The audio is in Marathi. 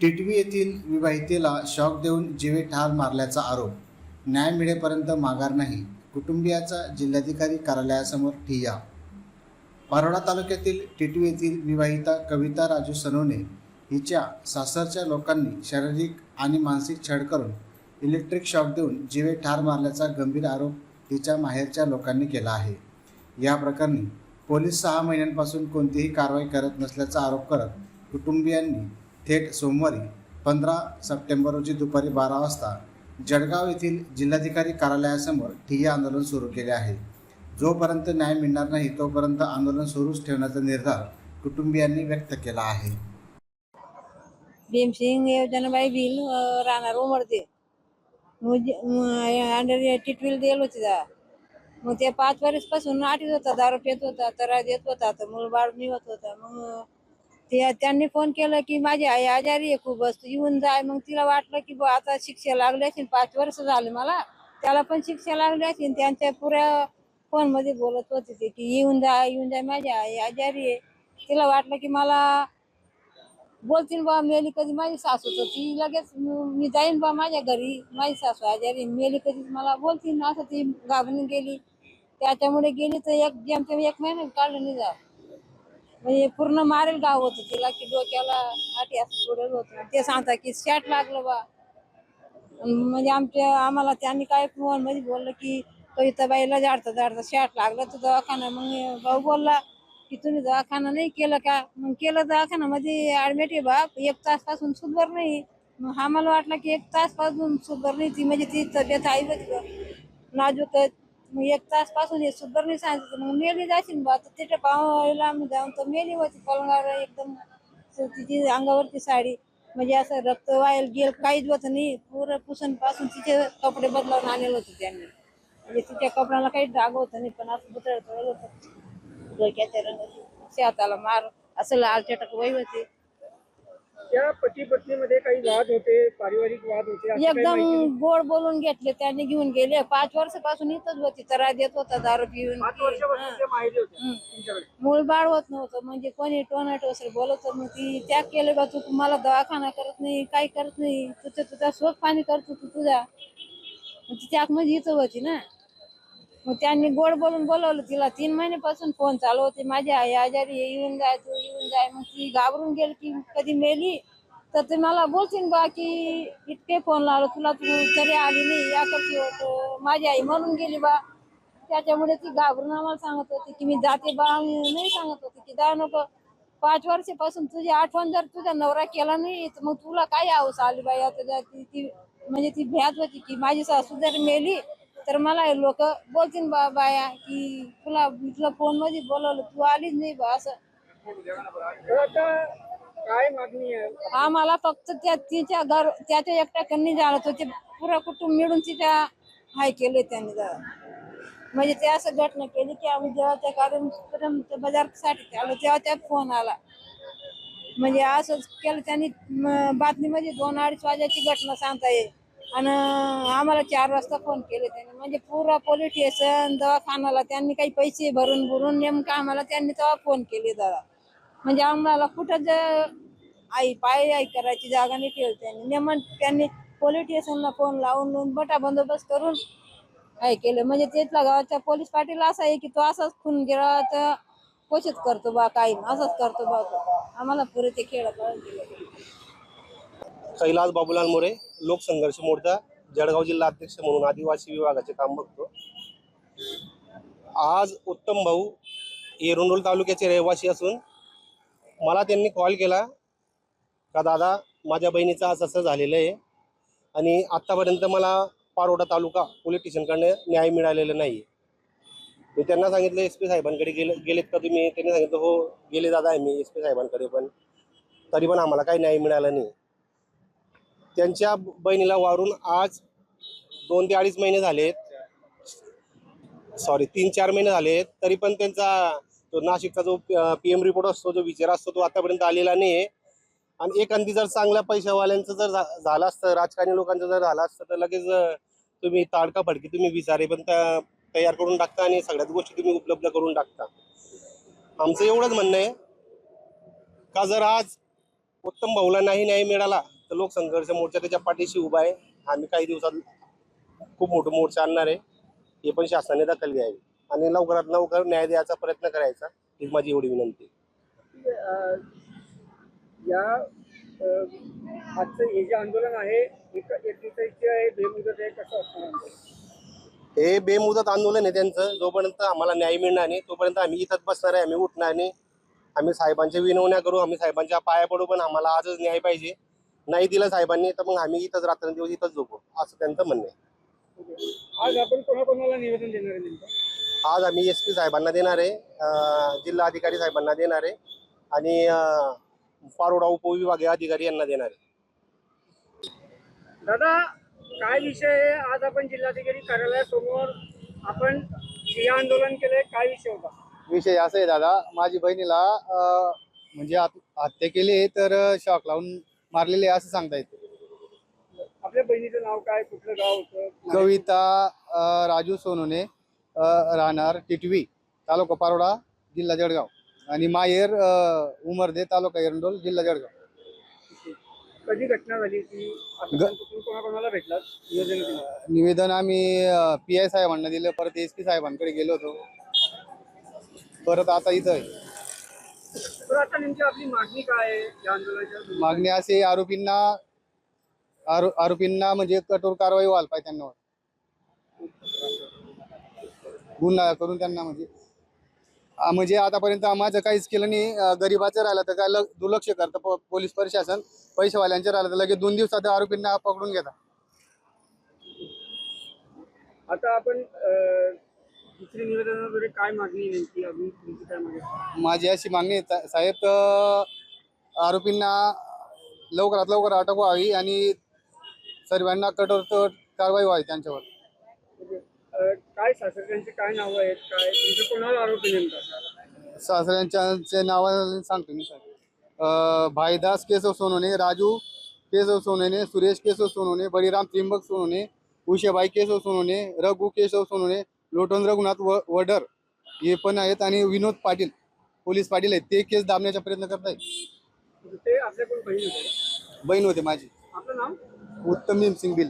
टिटवी येथील विवाहितेला शॉक देऊन जीवे ठार मारल्याचा आरोप. न्याय मिळेपर्यंत माघार नाही. कुटुंबियाचा जिल्हाधिकारी कार्यालयासमोर ठिय्या. पारोडा तालुक्यातील टिटवी येथील विवाहिता कविता राजू सनोने हिच्या सासरच्या लोकांनी शारीरिक आणि मानसिक छळ करून इलेक्ट्रिक शॉक देऊन जीवे ठार मारल्याचा गंभीर आरोप तिच्या माहेरच्या लोकांनी केला आहे. या प्रकरणी पोलीस सहा महिन्यांपासून कोणतीही कारवाई करत नसल्याचा आरोप करत कुटुंबियांनी थेट सोमवारी पंधरा सप्टेंबर रोजी दुपारी बारा वाजता जळगाव येथील जिल्हाधिकारी कार्यालयासमोर ठिय्या आंदोलन सुरू केले आहे. जोपर्यंत न्याय मिळणार नाही तोपर्यंत आंदोलन सुरूच ठेवण्याचा निर्धार कुटुंबियांनी व्यक्त केला आहे. भीमसिंग योजनाबाई बिल राहणार उमरते अंडर टिटविल दिलं होती दा मग ते पाच वर्षपासून आठवत होता दारू पेत होता तर देत होता तर मूळ बाळ निघत होता. मग ते त्यांनी फोन केलं की माझी आई आजारी आहे खूप असतो येऊन जाय मग तिला वाटलं की बुवा आता शिक्षा लागली असेल पाच वर्ष झाले मला. त्याला पण शिक्षा लागली असेल. त्यांच्या पुऱ्या फोनमध्ये बोलत होते ते की येऊन जाय येऊन जाय माझी आई आजारी आहे. तिला वाटलं की मला बोलतील बा मेली कधी माझी सासू तर ती लगेच मी जाईन बा माझ्या घरी. माझी सासू आजारी मेली कधी मला बोलतील असं ती घाबरून गेली. त्याच्यामुळे गेली तर एक जेमतेम एक महिना काढलं नाही जा म्हणजे पूर्ण मारेल गाव होतं तिला की डोक्याला आठी असं सोडेल होतं. ते सांगता की शॅट लागलं बा. म्हणजे आमच्या आम्हाला त्यांनी काय फोन म्हणजे बोललं की कविताबाईला जाडता जाडता शॅट लागलं तू दवाखाना मग भाऊ बोलला की तुम्ही दवाखाना नाही केलं का? मग केलं दवाखाना मध्ये ऍडमिट आहे बाप एक तासपासून सुधर नाही. मग आम्हाला वाटलं की एक तासपासून सुधर नाही ती म्हणजे ती तब्येत आई होती बा. मग एक तासपासून हे सुधर नाही सांगितलं मग मेली जाशील बा तर तिथे पाहायला आम्ही जाऊन तर मेली होती पलंगावर एकदम तिची अंगावरती साडी म्हणजे असं रक्त वायल गेल काहीच होत नाही. पुरं पुसून पासून तिचे कपडे बदलावून आणलेलं होतं त्यांनी. म्हणजे तिच्या कपड्याला काही डाग होत नाही पण असं बुतळ होतं. डोक्याच्या रंगाची शेताला मार असं लाल चटक वय होते. या पती पत्नीमध्ये काही वाद होते पारिवारिक वाद होते असं काही माहिती नाही? एकदम गोड बोलून घेतले त्यांनी घेऊन गेले. पाच वर्षापासून इथंच होती त्रास देत होता दारू पिऊन. पाच वर्षापासून ते माहिती होते. तुमच्याकडे? मूळ बाळ होत नव्हतं म्हणजे कोणी टोमॅटो असेल बोलत होतं, मग ती त्याग केलं का तू? मला दवाखाना करत नाही काही करत नाही तुझं तुझा शोक पाणी करतो तू तुझा. मग ती त्याग म्हणजे इथं होती ना. मग त्यांनी गोड बोलून बोलवलं तिला. तीन महिन्यापासून फोन चालू होते माझी आई आजारी आहे, येऊन जाय तू येऊन जाय. मग ती घाबरून गेली की कधी मेली तर ते मला बोलतील बा की इतके फोन लावलं तुला तू तरी आली नाही या करती होत. माझी आई म्हणून गेली बा. त्याच्यामुळे ती घाबरून आम्हाला सांगत होती की मी जाते बा. नाही सांगत होती की जा नको. पाच वर्षापासून तुझी आठवण जर तुझा नवरा केला नाही तर मग तुला काय आवस आली बाई? आता ती म्हणजे ती भ्यात होती की माझी सासू जर मेली तर मला लोक बोलतील बा बाया की तुला इथलं फोनमध्ये बोलवलं तू आलीच नाही बा असं. काय मागणी आहे? आम्हाला फक्त त्या तिच्या घर त्याच्या एकट्याकडनी झालं तर ते कुटुंब मिळून तिच्या हाय केले त्यांनी म्हणजे ते असं घटना केली की आम्ही जेव्हा त्या कार्यक्रम बाजारसाठी आलो तेव्हा त्यात फोन आला. म्हणजे असंच केलं. त्यांनी बातमीमध्ये दोन अडीच वाजायची घटना सांगता येईल. आणि आम्हाला चार वाजता फोन केले त्यांनी. म्हणजे पुरा पोलीस स्टेशन दवाखान्याला त्यांनी काही पैसे भरून भरून नेमकं आम्हाला त्यांनी तेव्हा फोन केले जरा. म्हणजे आम्हाला कुठं आई पाय आई करायची जागा नाही ठेवली त्यांनी. नेमन त्यांनी पोलीस स्टेशनला फोन लावून लावून बटा बंदोबस्त करून काय केलं. म्हणजे तिथला गावाच्या पोलीस पाटील असा आहे की तो असाच खून गेला तर कोशिश करतो बा काही. असंच करतो बा आम्हाला पुरे ते खेळ कैलास बाबूलाल मोरे लोकसंघर्ष मोर्चा जळगाव जिल्हा अध्यक्ष म्हणून आदिवासी विभागाचे काम बघतो. आज उत्तम भाऊ एरंडोल तालुक्याचे रहिवासी असून मला त्यांनी कॉल केला का दादा माझ्या बहिणीचं आज असं झालेलं आहे आणि आत्तापर्यंत मला पारोडा तालुका पोलीस स्टेशनकडनं न्याय मिळालेला नाही मी त्यांना सांगितलं एस पी साहेबांकडे गेले गेलेत का तुम्ही? त्यांनी सांगितलं हो गेले दादा आहे मी एस पी साहेबांकडे पण तरी पण आम्हाला काही न्याय मिळाला नाही. त्यांच्या बहिणीला वारून आज दोन ते अडीच महिने झालेत. सॉरी तीन चार महिने झालेत तरी पण त्यांचा तो नाशिकचा जो पी एम रिपोर्ट असतो जो विचार असतो तो आतापर्यंत आलेला नाही आहे आणि एखादी जर चांगल्या पैशावाल्यांचं जर झालं असतं राजकारणी लोकांचं जर झालं असतं तर लगेच तुम्ही ताडका फडकी तुम्ही विचारे पण तयार करून टाकता आणि सगळ्याच गोष्टी तुम्ही उपलब्ध करून टाकता. आमचं एवढंच म्हणणं आहे. का जर आज उत्तम भाऊला नाही न्याय मिळाला तर लोकसंघर्ष मोर्चा त्याच्या पाठीशी उभा आहे. आम्ही काही दिवसात खूप मोठं मोर्चा आणणार आहे. हे पण शासनाने दखल घ्यावी. आणि लवकरात लवकर न्याय द्यायचा प्रयत्न करायचा ही माझी एवढी विनंती. या आजचं हे जे आंदोलन आहे? हे बेमुदत आंदोलन आहे त्यांचं. जोपर्यंत आम्हाला न्याय मिळणार नाही तोपर्यंत आम्ही इथंच बसणार आहे आम्ही उठणार नाही. आम्ही साहेबांच्या विनवण्या करू आम्ही साहेबांच्या पाया पडू पण आम्हाला आजच न्याय पाहिजे. नाही दिलं साहेबांनी तर मग आम्ही इथंच रात्रंदिवस इथंच झोपू असं त्यांचं म्हणणं आहे. आज आपण कोणाकोणाला निवेदन देणार आहे आज आम्ही एस पी साहेबांना देणार आहे अं, जिल्हा अधिकारी साहेबांना देणार आहे आणि पारोडा उपविभागीय अधिकारी यांना देणार आहे. दादा काय विषय आहे? आज आपण जिल्हाधिकारी कार्यालयासमोर आपण ठिय्या आंदोलन केलंय काय विषय होता? विषय असा आहे दादा माझी बहिणीला म्हणजे हत्या केली आहे तर शॉक लावून मारलेले आहे असं सांगता येते. आपल्या बहिणीचं नाव काय? कुठलं गाव होतं? कविता राजू सोनोने. राहणार टिटवी तालुका पारोडा जिल्हा जळगाव. आणि माहेर उमरदे तालुका एरंडोल जिल्हा जळगाव. कधी घटना झाली की ग- आता तुम्ही कोणाकोणाला भेटलात निवेदन आम्ही पी आय साहेबांना दिलं. परत एस पी साहेबांकडे गेलो होतो. परत आता इथं आहे. तर आता नेमकी आपली मागणी काय आहे या आंदोलनाच्या? मागणी असे आरोपींना आरो आरोपींना म्हणजे कठोर कारवाई व्हायला पाहिजे त्यांना. गुन्हा करून त्यांना म्हणजे म्हणजे आतापर्यंत माझं काहीच केलं नाही. गरिबाचं राहिलं तर काय दुर्लक्ष करतं प- पोलीस प्रशासन. पैसेवाल्यांचं राहिलं तर लगेच दोन दिवसात आरोपींना पकडून घेतात. आता आपण दुसरी निवेदनाद्वारे काय मागणी आहे नेमकी? अजून तुमची काय मागणी? माझी अशी मागणी आहे साहेब आरोपींना लवकरात लवकर अटक व्हावी आणि सर्वांना कठोर कारवाई व्हावी त्यांच्यावर. काय सासरच्यांचे काय नावं आहेत? काय तुमचं कोणाला आरोप नेमका? सासऱ्यांच्या नावाने सांगतो मी साहेब अं, भाईदास केशव सोनवणे राजू केशव सोनवणे सुरेश केशव सोनवणे बळीराम त्रिंबक सोनवणे उषाबाई केशव सोनवणे रघु केशव सोनवणे लोटन रघुनाथ व वडर हे पण आहेत आणि विनोद पाटील पोलीस पाटील आहेत. ते केस दाबण्याचा प्रयत्न करत आहेत ते आपल्या कोण बहीण होते. बहीण होते माझी. आपलं नाव? उत्तम सिंग बिल.